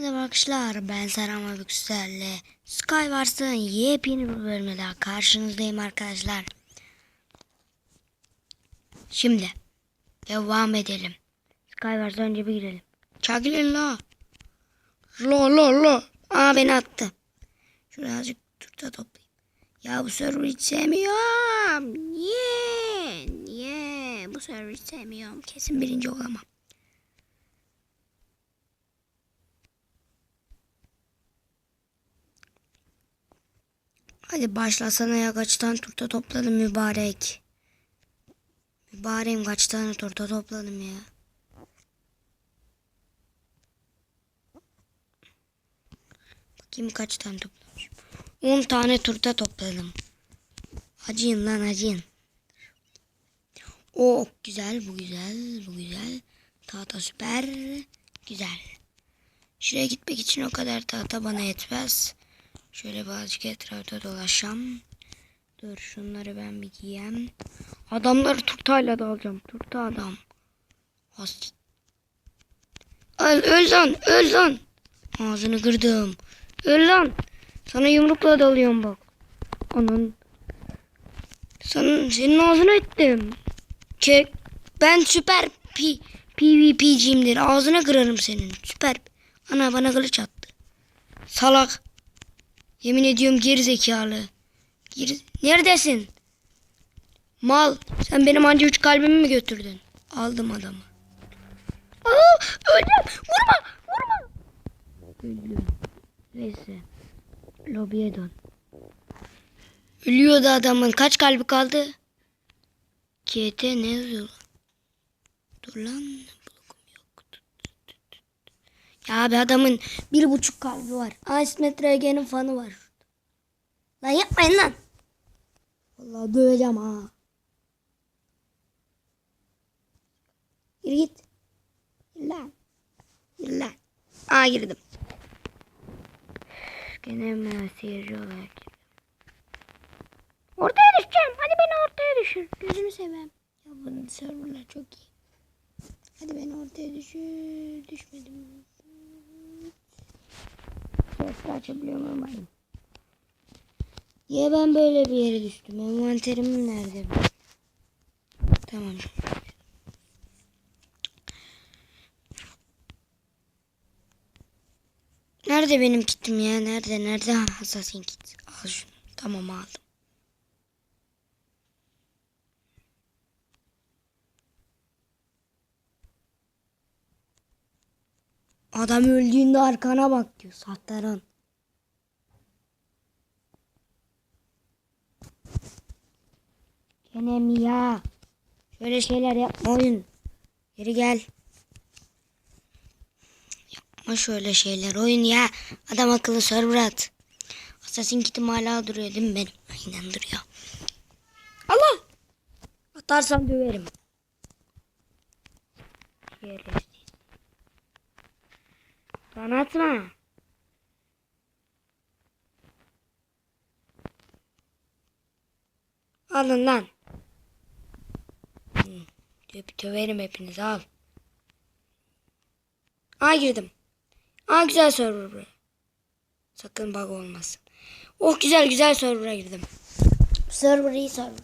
Merhaba arkadaşlar ben Serhan Abüksel'le Skywars'ın yepyeni bir daha karşınızdayım arkadaşlar. Şimdi devam edelim. Skywars'a önce bir girelim. Çakilin la. Lo lo lo. Aa beni attı. Şuraya azıcık turta toplayayım. Ya bu server hiç sevmiyorum. Niye? Niye? Bu server hiç sevmiyorum. Kesin birinci olamam. Hadi başlasana ya kaç tane turta topladım mübarek. Mübareğim kaç tane turta topladım ya. Bakayım kaç tane toplamışım. 10 tane turta topladım. Acıyın lan acıyın. O güzel bu güzel bu güzel. Tahta süper güzel. Şuraya gitmek için o kadar tahta bana yetmez. Şöyle birazcık etrafta dolaşacağım. Dur şunları ben bir giyeyim. Adamları turtayla da alacağım. Turta adam. As öl, öl lan öl lan. Ağzını kırdım. Öl lan. Sana yumrukla dalıyorum bak. Onun. Sana, senin ağzını ettim. Çek. Ben süper P PvP'ciyimdir. Ağzını kırarım senin. Süper. Ana bana kılıç attı. Salak. Yemin ediyorum geri zekalı. Geri... Neredesin? Mal. Sen benim anca üç kalbimi mi götürdün? Aldım adamı. Aa, öldüm. Vurma. Vurma. Öldüm. Neyse. Lobiye dön. Ölüyordu adamın. Kaç kalbi kaldı? KT ne yazıyor? Dur lan. Ya abi adamın bir buçuk kalbi var. Asmet Regen'in fanı var. Lan yapmayın lan. Vallahi döveceğim ha. Yürü git. Yürü lan. Yürü lan. Aa girdim. Gene seyirci olarak girdim. Ortaya düşeceğim. Hadi beni ortaya düşür. Gözünü seveyim. Ya bunun serverlar çok iyi. Hadi beni ortaya düşür. Düşmedim. Sesli açabiliyor muyum? Hayır. Niye ben böyle bir yere düştüm? Envanterim nerede? Tamam. Nerede benim kitim ya? Nerede? Nerede? Assassin kit. Al şunu. Tamam aldım. Adam öldüğünde arkana bak diyor. Sahteran. Gene mi ya? Şöyle şeyler yapma oyun. Geri gel. Yapma şöyle şeyler oyun ya. Adam akıllı server at. Assassin kitim hala duruyor değil mi benim? Aynen duruyor. Allah! Atarsam döverim. Şerefsiz. Bana atma. Alın lan. Döverim hepinizi al. Aa girdim. Aa güzel server bu. Sakın bug olmasın. Oh güzel güzel server'a girdim. Server iyi server.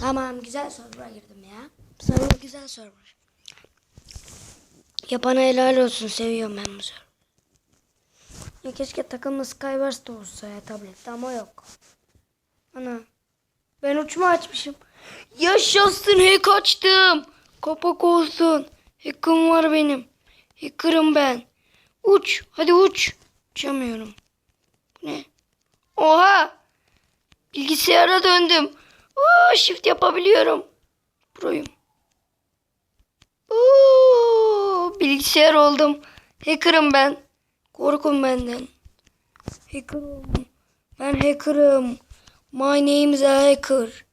Tamam güzel server'a girdim ya. Server güzel server. Yapana helal olsun. Seviyorum ben bu server. Ya keşke takımlı Skywars'ta olsa ya tablette ama yok. Ana. Ben uçma açmışım. Yaşasın hack açtım. Kapak olsun. Hack'ım var benim. Hacker'ım ben. Uç. Hadi uç. Uçamıyorum. Bu ne? Oha. Bilgisayara döndüm. Oo, shift yapabiliyorum. Proyum. Oo, bilgisayar oldum. Hacker'ım ben. Korkun benden. Hacker oldum. Ben hacker'ım. My name is a hacker.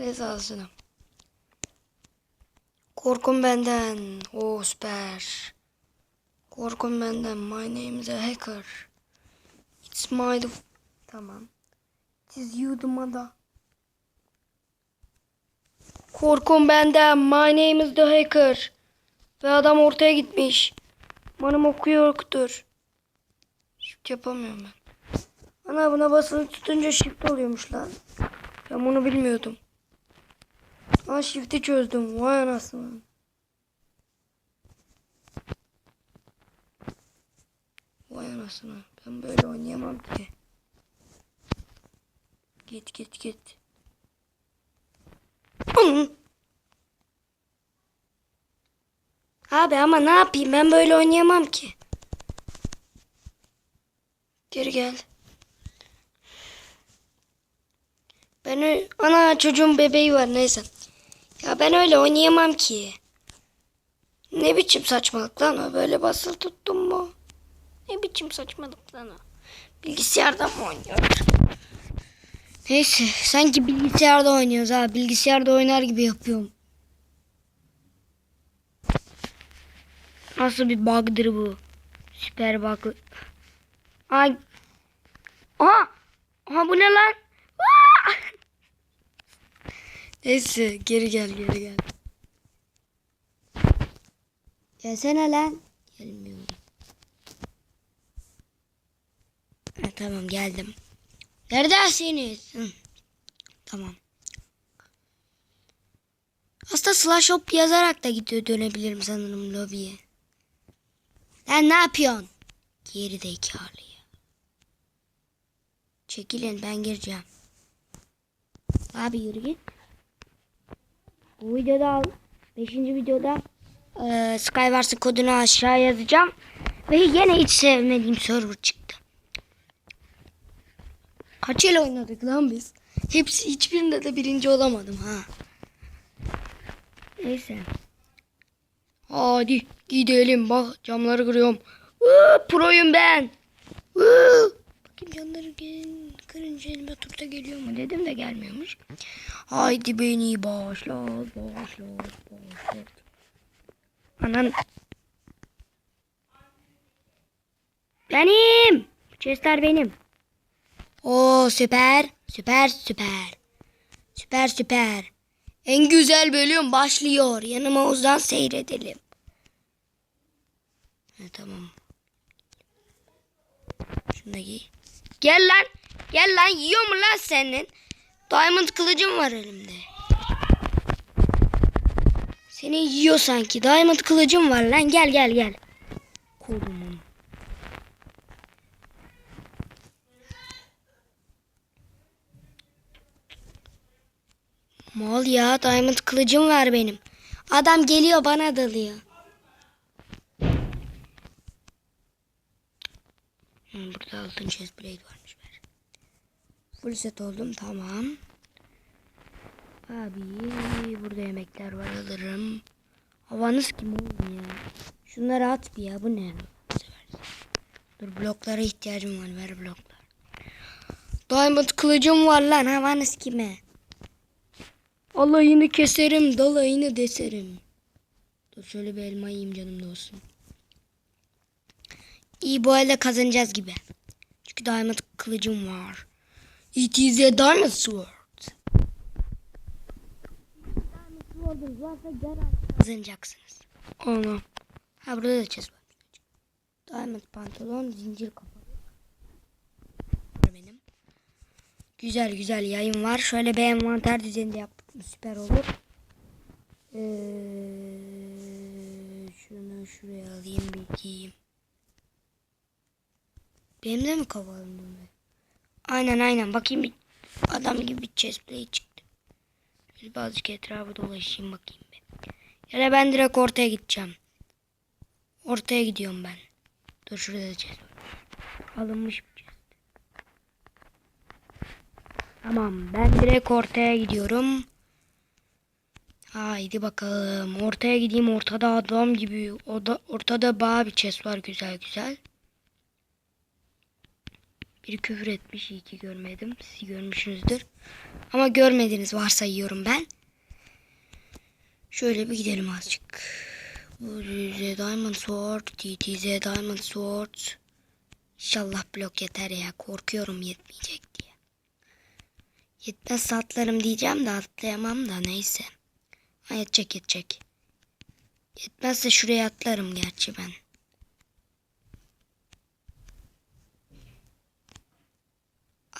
Alsana. Korkun benden. O süper. Korkun benden. My name is a hacker. It's my... Tamam. It is you the mother. Korkun benden. My name is the hacker. Ve adam ortaya gitmiş. Manım oku yoktur. Shift yapamıyorum ben. Ana buna basılı tutunca shift oluyormuş lan. Ben bunu bilmiyordum. Aa shift'i çözdüm. Vay anasını. Vay anasını. Ben böyle oynayamam ki. Git git git. Abi ama ne yapayım ben böyle oynayamam ki. Geri gel. Ben ana çocuğun bebeği var neyse. Ben öyle oynayamam ki. Ne biçim saçmalık lan o böyle basılı tuttum mu? Ne biçim saçmalık lan o? Bilgisayarda mı oynuyoruz? Neyse sanki bilgisayarda oynuyoruz ha. Bilgisayarda oynar gibi yapıyorum. Nasıl bir bug'dır bu? Süper bug. Ay. Aha. Aha bu ne lan? Aa! Neyse geri gel geri gel. Gelsene lan. Gelmiyorum. Ha, tamam geldim. Neredesiniz? Hı. Tamam. Aslında slash hop yazarak da gidiyor dönebilirim sanırım lobiye. Lan ne yapıyorsun? Geri zekalı ya. Çekilin ben gireceğim. Abi yürü git. Bu videoda al. Beşinci videoda eee Skywars'ın kodunu aşağı yazacağım. Ve yine hiç sevmediğim server çıktı. Kaç el oynadık lan biz? Hepsi hiçbirinde de birinci olamadım ha. Neyse. Hadi gidelim bak camları kırıyorum. Iı, proyum ben. Iı. Camları gelin, kırınca elime turta geliyor mu dedim de gelmiyormuş. Haydi beni başla başla başla. Anan. Benim. Chester benim. Oo süper. Süper süper. Süper süper. En güzel bölüm başlıyor. Yanıma uzan seyredelim. Ha, tamam. Şunu da giy. Gel lan. Gel lan. Yiyor mu lan senin? Diamond kılıcım var elimde. Seni yiyor sanki. Diamond kılıcım var lan. Gel gel gel. Kodumun. Mal ya diamond kılıcım var benim. Adam geliyor bana dalıyor. Burada altın chest blade varmış. Ver. Full set oldum tamam. Abi burada yemekler var alırım. Havanız kim oğlum ya? Şunları at bir ya bu ne? Dur bloklara ihtiyacım var ver bloklar. Diamond kılıcım var lan havanız kime? Alayını keserim, dalayını deserim. Dur şöyle bir elma yiyeyim canım olsun. İyi bu elde kazanacağız gibi. Çünkü diamond kılıcım var. It is a diamond sword. Kazanacaksınız. Ana. Ha burada da chest var. Diamond pantolon, zincir kapalı. Benim. Güzel güzel yayın var. Şöyle bir envanter düzeninde yaptık süper olur. Ee, şunu şuraya alayım bir giyeyim. Benim de mi kavalım bunu? Aynen aynen. Bakayım bir adam gibi bir chestplate çıktı. Şöyle birazcık etrafı dolaşayım bakayım bir. Ya da ben direkt ortaya gideceğim. Ortaya gidiyorum ben. Dur şurada da. Alınmış bir chest. Tamam ben direkt ortaya gidiyorum. Haydi bakalım. Ortaya gideyim. Ortada adam gibi. Oda, ortada bağ bir chest var güzel güzel. Biri küfür etmiş. iyi ki görmedim. Siz görmüşsünüzdür. Ama görmediniz varsayıyorum ben. Şöyle bir gidelim azıcık. Bu Z Diamond Sword. TTZ Diamond Sword. İnşallah blok yeter ya. Korkuyorum yetmeyecek diye. Yetmez atlarım diyeceğim de atlayamam da neyse. Ha, yetecek yetecek. Yetmezse şuraya atlarım gerçi ben.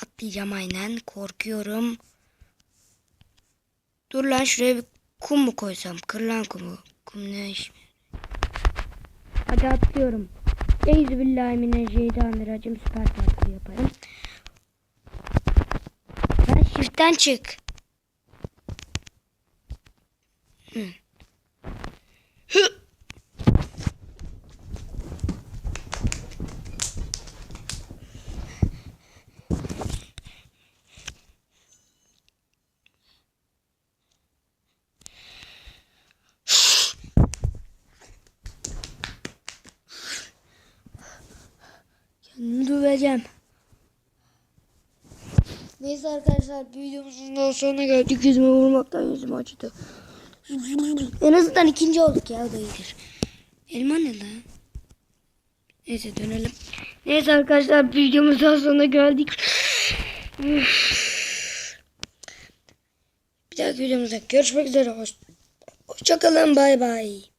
Atlayacağım aynen. Korkuyorum. Dur lan şuraya bir kum mu koysam? Kır lan kumu. Kum ne iş? Hadi atlıyorum. Eyzübillahimineşşeytanirracim süper parkur yaparım. Lan shift'ten çık. Hı. Hı. Döveceğim. Neyse arkadaşlar videomuzun sonuna geldik. Yüzüme vurmaktan yüzüm acıdı. En azından ikinci olduk ya o da iyidir. Elma ne lan? Neyse dönelim. Neyse arkadaşlar videomuzun sonuna geldik. Bir dahaki videomuzda görüşmek üzere. Hoş, hoşçakalın bay bay.